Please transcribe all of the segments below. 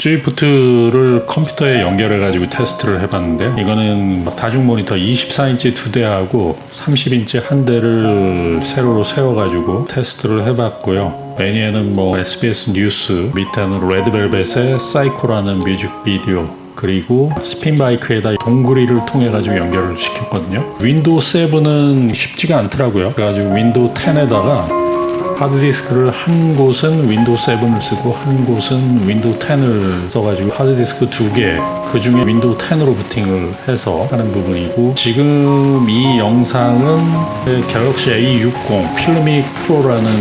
G프트를 컴퓨터에 연결해가지고 테스트를 해봤는데 이거는 다중 모니터 24인치 두 대하고 30인치 한 대를 세로로 세워가지고 테스트를 해봤고요. 매니에는 뭐 SBS 뉴스, 밑에는 레드벨벳의 사이코라는 뮤직비디오 그리고 스핀바이크에다 동그리를 통해 가지고 연결을 시켰거든요. 윈도우 7은 쉽지가 않더라고요. 그래가지고 윈도우 10에다가 하드디스크를 한 곳은 윈도우 7을 쓰고 한 곳은 윈도우 10을 써가지고 하드디스크 두 개, 그 중에 윈도우 10으로 부팅을 해서 하는 부분이고 지금 이 영상은 갤럭시 A60 필름믹 프로라는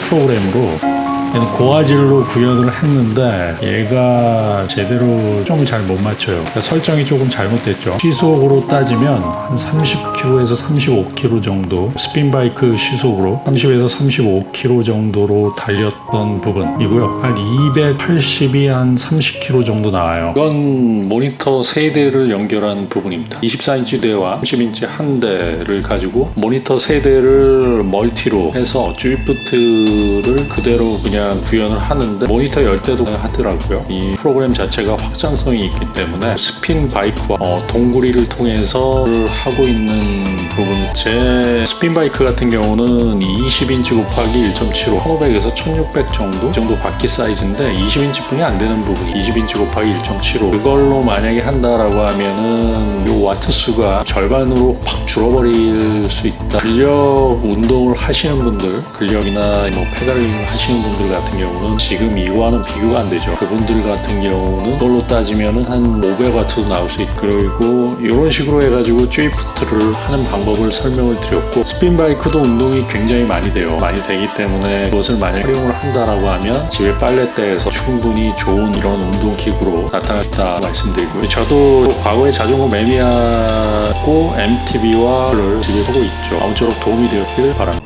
프로그램으로 얘는 고화질로 구현을 했는데 얘가 제대로 좀을 잘 못 맞춰요. 그러니까 설정이 조금 잘못됐죠. 시속으로 따지면 한 30km에서 35km 정도 스핀 바이크 시속으로 30에서 35km 정도로 달렸던 부분이고요. 한 280이 한 30km 정도 나와요. 이건 모니터 세 대를 연결한 부분입니다. 24인치 대와 30인치 한 대를 가지고 모니터 세 대를 멀티로 해서 G프트를 그대로 그냥 구현을 하는데 모니터 열 때도 하더라고요. 이 프로그램 자체가 확장성이 있기 때문에 스핀 바이크와 어, 동구리를 통해서 하고 있는 부분. 제 스핀 바이크 같은 경우는 20인치 곱하기 1.75 1500에서 1600 정도 이 정도 바퀴 사이즈인데 20인치 뿐이 안 되는 부분이 20인치 곱하기 1.75 그걸로 만약에 한다라고 하면은 요 와트 수가 절반으로 팍 줄어버릴 수 있다. 근력 운동을 하시는 분들 근력이나 뭐 페달링을 하시는 분들 같은 경우는 지금 이거와는 비교가 안 되죠. 그분들 같은 경우는 그걸로 따지면은 한 500와트도 나올 수 있고 그리고 이런 식으로 해가지고 G프트를 하는 방법을 설명을 드렸고 스핀 바이크도 운동이 굉장히 많이 돼요. 많이 되기 때문에 그것을 만약 활용을 한다라고 하면 집에 빨래대에서 충분히 좋은 이런 운동기구로 나타났다 말씀드리고요. 저도 과거에 자전거 매니아고 MTB와를 집에 하고 있죠. 아무쪼록 도움이 되었길 바랍니다